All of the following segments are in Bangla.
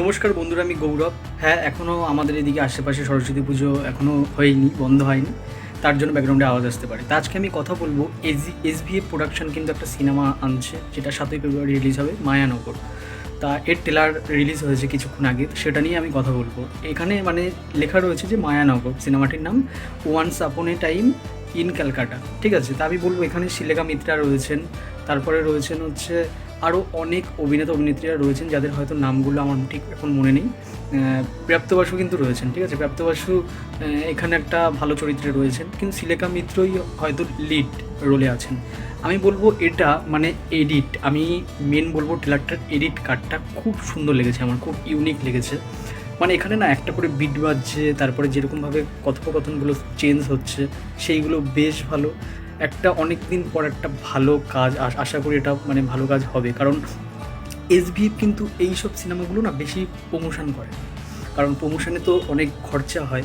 নমস্কার বন্ধুরা, আমি গৌরব। হ্যাঁ এখনও আমাদের এদিকে আশেপাশে সরস্বতী পুজো এখনও হয়নি, বন্ধ হয়নি। তার জন্য ব্যাকগ্রাউন্ডে আওয়াজ আসতে পারে। তা আজকে আমি কথা বলব, এস এস ভি প্রোডাকশন কিন্তু একটা সিনেমা আনছে, যেটা সাতই ফেব্রুয়ারি রিলিজ হবে মায়ানগর। তা এর টেলার রিলিজ হয়েছে কিছুক্ষণ আগে সেটা নিয়ে আমি কথা বলব। এখানে মানে লেখা রয়েছে যে মায়ানগর সিনেমাটির নাম once upon A time in Calcutta ঠিক আছে? তা আমি বলব, এখানে শিলেখা মিত্রা রয়েছেন, তারপরে রয়েছেন হচ্ছে আরও অনেক অভিনেতা অভিনেত্রীরা রয়েছেন যাদের হয়তো নামগুলো আমার ঠিক এখন মনে নেই। আহ, প্রাপ্ত বাসু কিন্তু রয়েছেন ঠিক আছে? প্রাপ্তবাসু এখানে একটা ভালো চরিত্রে রয়েছেন কিন্তু সিলেকা মিত্রই হয়তো লিড রোলে আছেন। আমি বলব এটা মানে এডিট আমি মেন বলব ট্রেলারটার এডিট কার্ডটা খুব সুন্দর লেগেছে আমার খুব ইউনিক লেগেছে। মানে এখানে না একটা করে বিট বাজছে তারপরে যেরকমভাবে কথোপকথনগুলো চেঞ্জ হচ্ছে সেইগুলো বেশ ভালো। একটা অনেক দিন পর একটা ভালো কাজ আশ- করি এটা মানে ভালো কাজ হবে। কারণ এস কিন্তু এই সব সিনেমাগুলো না বেশি প্রমোশন করে। কারণ প্রমোশনে তো অনেক খরচা হয়,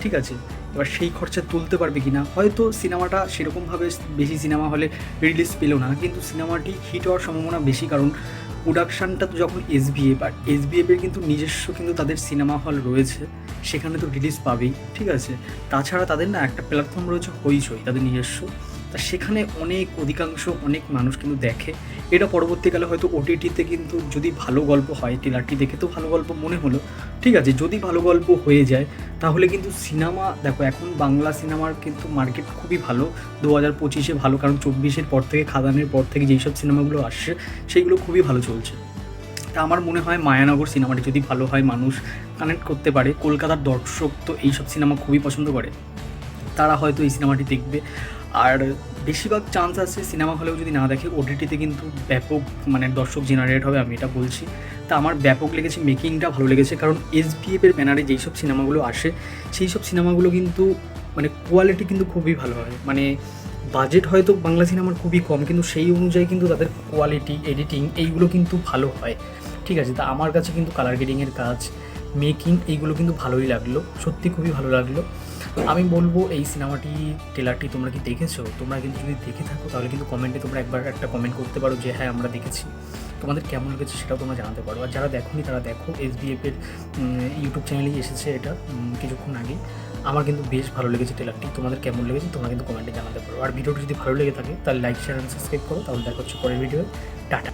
ঠিক আছে? এবার সেই খরচা তুলতে পারবে কি না হয়তো সিনেমাটা সেরকমভাবে বেশি সিনেমা হলে রিলিজ পেল না, কিন্তু সিনেমাটি হিট হওয়ার সম্ভাবনা বেশি। কারণ প্রোডাকশানটা তো যখন এস বিএফ আর এস বিএফের কিন্তু নিজস্ব কিন্তু তাদের সিনেমা হল রয়েছে, সেখানে তো রিলিজ পাবেই, ঠিক আছে? তাছাড়া তাদের না একটা প্ল্যাটফর্ম রয়েছে হইচই, তাদের নিজস্ব। তা সেখানে অনেক অধিকাংশ, অনেক মানুষ কিন্তু দেখে। এটা পরবর্তীকালে হয়তো ওটিটিতে কিন্তু যদি ভালো গল্প হয় টেলারটি দেখে তো ভালো গল্প মনে হলো। ঠিক আছে, যদি ভালো গল্প হয়ে যায়, তাহলে কিন্তু সিনেমা, দেখো এখন বাংলা সিনেমার কিন্তু মার্কেট খুবই ভালো। দু হাজার পঁচিশে ভালো, কারণ চব্বিশের পর থেকে, খাদানের পর থেকে যেই সব সিনেমাগুলো আসছে সেইগুলো খুবই ভালো চলছে। তা আমার মনে হয় মায়ানগর সিনেমাটি যদি ভালো হয়, মানুষ কানেক্ট করতে পারে। কলকাতার দর্শক তো এইসব সিনেমা খুবই পছন্দ করে। তারা হয়তো এই সিনেমাটি দেখবে। আর বেশিরভাগ চান্স আছে সিনেমা হলেও যদি না দেখে ওটিটিতে কিন্তু ব্যাপক মানে দর্শক জেনারেট হবে, আমি এটা বলছি। তা আমার ব্যাপক লেগেছে মেকিংটা ভালো লেগেছে, কারণ এস এর ব্যানারে যেই সব সিনেমাগুলো আসে সেই সব সিনেমাগুলো কিন্তু মানে কোয়ালিটি কিন্তু খুবই ভালো হয়। মানে বাজেট হয়তো বাংলা সিনেমার খুবই কম, কিন্তু সেই অনুযায়ী কিন্তু তাদের কোয়ালিটি এডিটিং এইগুলো কিন্তু ভালো হয়। ঠিক আছে, তা আমার কাছে কিন্তু কালার গ্রেডিংয়ের কাজ মেকিং এইগুলো কিন্তু ভালোই লাগল, সত্যি খুবই ভালো লাগল। আমি বলব এই সিনেমাটি ট্রেলারটি তোমরা কি দেখেছ? তোমরা কিন্তু যদি দেখে থাকো, তাহলে কিন্তু কমেন্টে তোমরা একবার একটা কমেন্ট করতে পারো যে হ্যাঁ আমরা দেখেছি। তোমাদের কেমন লেগেছে সেটাও তোমরা জানাতে পারো। আর যারা দেখোনি, তারা দেখো এস এর ইউটিউব চ্যানেলেই এসেছে এটা কিছুক্ষণ আগে। আমার কিন্তু বেশ ভালো লেগেছে ট্রেলারটি তোমাদের কেমন লেগেছে, তোমরা কিন্তু কমেন্টে জানাতে পারো। আর ভিডিওটি যদি ভালো লেগে থাকে, তাহলে লাইক শেয়ার অ্যান্ড সাবস্ক্রাইব করো। তাহলে দেখা হচ্ছে পরের ভিডিও টাটা।